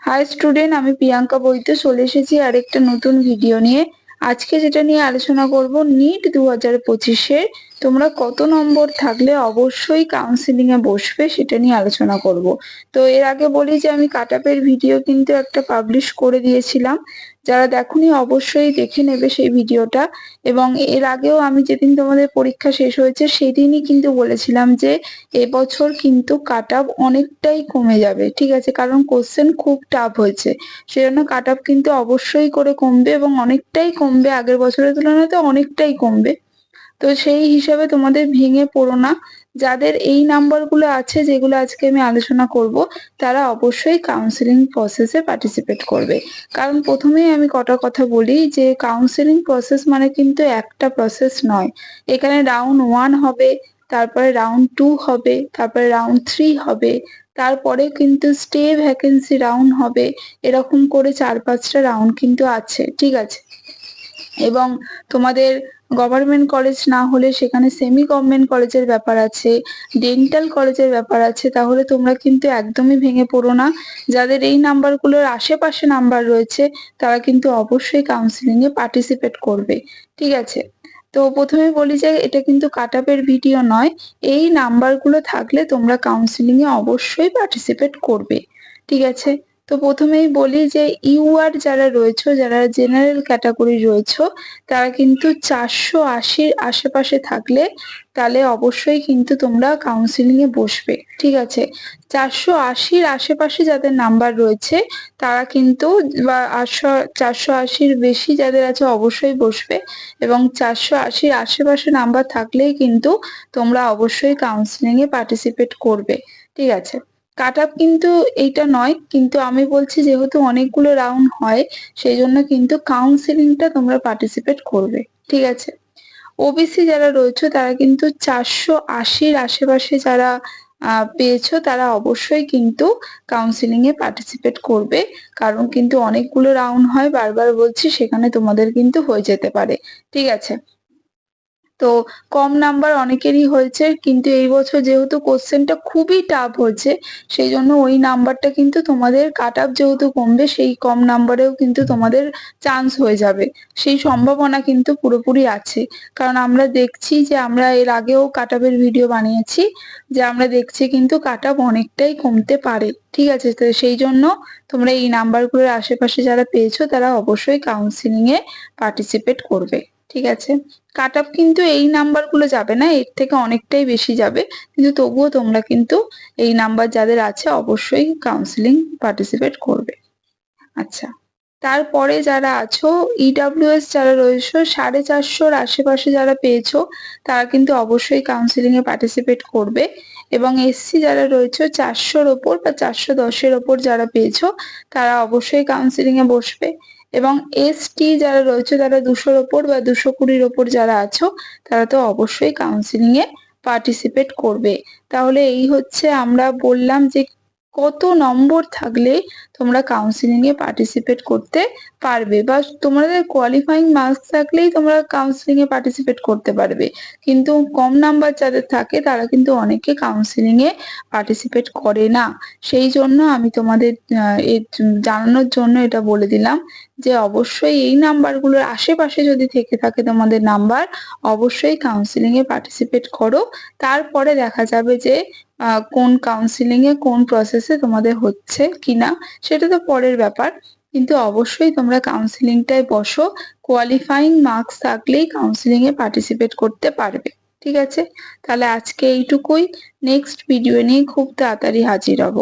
High student আমি প্রিয়াঙ্কা বইতে চলে এসেছি আরেকটা নতুন ভিডিও নিয়ে। আজকে যেটা নিয়ে আলোচনা করব নিট দু হাজার পঁচিশে তোমরা কত নম্বর থাকলে অবশ্যই কাউন্সিলিং এ বসবে সেটা নিয়ে আলোচনা করব। তো এর আগে বলি যে আমি কাটাপের ভিডিও কিন্তু একটা পাবলিশ করে দিয়েছিলাম। যারা দেখুনি অবশ্যই দেখে নেবে সেই ভিডিওটা এবং এর আগেও আমি যেদিন তোমাদের পরীক্ষা শেষ হয়েছে সেদিনই কিন্তু বলেছিলাম যে এবছর কিন্তু কাট অনেকটাই কমে যাবে, ঠিক আছে? কারণ কোশ্চেন খুব টাফ হয়েছে। সেজন্য কাট কিন্তু অবশ্যই করে কমবে এবং অনেকটাই কমবে আগের বছরের তুলনায় তো অনেকটাই কমবে। তো সেই হিসাবে তোমাদের ভেঙে পড়ো না। যাদের এই নাম্বারগুলো আছে, যেগুলো আজকে আমি আলোচনা করব, তারা অবশ্যই কাউন্সিলিং প্রসেসে পার্টিসিপেট করবে। কারণ প্রথমেই আমি কটা কথা বলি যে কাউন্সিলিং প্রসেস মানে কিন্তু একটা প্রসেস নয়। এখানে রাউন্ড ওয়ান হবে, তারপরে রাউন্ড টু হবে, তারপরে রাউন্ড থ্রি হবে, তারপরে কিন্তু স্টে ভ্যাকেন্সি রাউন্ড হবে, এরকম করে চার পাঁচটা রাউন্ড কিন্তু আছে, ঠিক আছে? এবং তোমাদের গভর্নমেন্ট কলেজ না হলে সেখানে সেমি গভর্নমেন্ট কলেজের ব্যাপার আছে ডেন্টাল কলেজের ব্যাপার আছে, তাহলে তোমরা কিন্তু একদমই ভেঙে পড়ো না। যাদের এই নাম্বারগুলোর আশেপাশে নাম্বার রয়েছে, তারা কিন্তু অবশ্যই কাউন্সিলিং এ পার্টিসিপেট করবে। ঠিক আছে? তো প্রথমে বলি যে, এটা কিন্তু কাট ভিডিও নয়। এই নাম্বারগুলো থাকলে তোমরা কাউন্সিলিং এ অবশ্যই পার্টিসিপেট করবে। ঠিক আছে? তো প্রথমেই বলি যে ইউআর যারা রয়েছে, যারা জেনারেল ক্যাটাগরি রয়েছে, তারা কিন্তু চারশো আশির আশেপাশে থাকলে তাহলে অবশ্যই কিন্তু তোমরা কাউন্সিলিং এ বসবে, ঠিক আছে? চারশো আশির আশেপাশে যাদের নাম্বার রয়েছে, তারা কিন্তু বা আটশো, চারশো আশির বেশি যাদের আছে অবশ্যই বসবে এবং চারশো আশির আশেপাশে নাম্বার থাকলেই কিন্তু তোমরা অবশ্যই কাউন্সিলিং এ পার্টিসিপেট করবে, ঠিক আছে? কাট আপ কিন্তু এইটা নয়, কিন্তু আমি বলছি যেহেতু অনেকগুলো রাউন্ড হয় সেই জন্য কিন্তু কাউন্সিলিংটা তোমরা পার্টিসিপেট করবে, ঠিক আছে? ওবিসি যারা রয়েছে, তারা কিন্তু চারশো আশির আশেপাশে যারা পেয়েছ, তারা অবশ্যই কিন্তু কাউন্সিলিং এ পার্টিসিপেট করবে, কারণ কিন্তু অনেকগুলো রাউন্ড হয়, বারবার বলছি, সেখানে তোমাদের কিন্তু হয়ে যেতে পারে, ঠিক আছে? তো কম নাম্বার অনেকেরই হয়েছে, কিন্তু এই বছর যেহেতু কোশ্চেনটা খুবই টাফ হয়েছে সেই জন্য ওই নাম্বারটা কিন্তু তোমাদের কাট আপ যেহেতু কমবে, সেই কম নাম্বারেও কিন্তু তোমাদের চান্স হয়ে যাবে। সেই সম্ভাবনা কিন্তু পুরোপুরি আছে। কারণ আমরা দেখছি যে আমরা এর আগেও কাট আপের ভিডিও বানিয়েছি, যে আমরা দেখছি কিন্তু কাট আপ অনেকটাই কমতে পারে, ঠিক আছে? তো সেই জন্য তোমরা এই নাম্বারগুলোর আশেপাশে যারা পেয়েছ, তারা অবশ্যই কাউন্সিলিং এ পার্টিসিপেট করবে। ঠিক আছে? কাট আপ কিন্তু এই নাম্বারগুলো যাবে না, এর থেকে অনেকটাই বেশি যাবে। কিন্তু তবুও তোমরা কিন্তু এই নাম্বার যাদের আছে অবশ্যই কাউন্সিলিং পার্টিসিপেট করবে। আচ্ছা তারপরে যারা আছো ইডাব্লিউএস যারা রয়েছে, সাড়ে চারশোর আশেপাশে যারা পেয়েছ, তারা কিন্তু অবশ্যই কাউন্সিলিং এ পার্টিসিপেট করবে। এবং এসসি যারা রয়েছে, চারশোর ওপর বা চারশো দশের ওপর যারা পেয়েছ, তারা অবশ্যই কাউন্সিলিং এ বসবে। এবং এসটি যারা রয়েছে, তারা দুশোর ওপর বা দুশো কুড়ির ওপর যারা আছো, তারা তো অবশ্যই কাউন্সিলিং এ পার্টিসিপেট করবে। তাহলে এই হচ্ছে আমরা বললাম যে কত নম্বর থাকলে তোমরা কাউন্সিলিং এ পার্টিসিপেট করতে পারবে? বা তোমাদের কোয়ালিফাইং মার্কস থাকলেই তোমরা কাউন্সিলিং এ পার্টিসিপেট করতে পারবে। কিন্তু কম নাম্বার যাদের থাকে, তারা কিন্তু অনেকে কাউন্সিলিং এ পার্টিসিপেট করে না। সেই জন্য আমি তোমাদের জানানোর জন্য এটা বলে দিলাম যে অবশ্যই এই নাম্বারগুলোর আশেপাশে যদি থেকে থাকে তোমাদের নাম্বার অবশ্যই কাউন্সিলিং এ পার্টিসিপেট করো। তারপরে দেখা যাবে যে কোন কাউন্সিলিং এ কোন প্রসেসে তোমাদের হচ্ছে কিনা, সেটা তো পরের ব্যাপার। কিন্তু অবশ্যই তোমরা কাউন্সিলিংটায় বসো কোয়ালিফাইং মার্কস থাকলেই কাউন্সিলিং এ পার্টিসিপেট করতে পারবে, ঠিক আছে? তাহলে আজকে এইটুকুই। নেক্সট ভিডিও নিয়ে খুব তাড়াতাড়ি হাজির হব।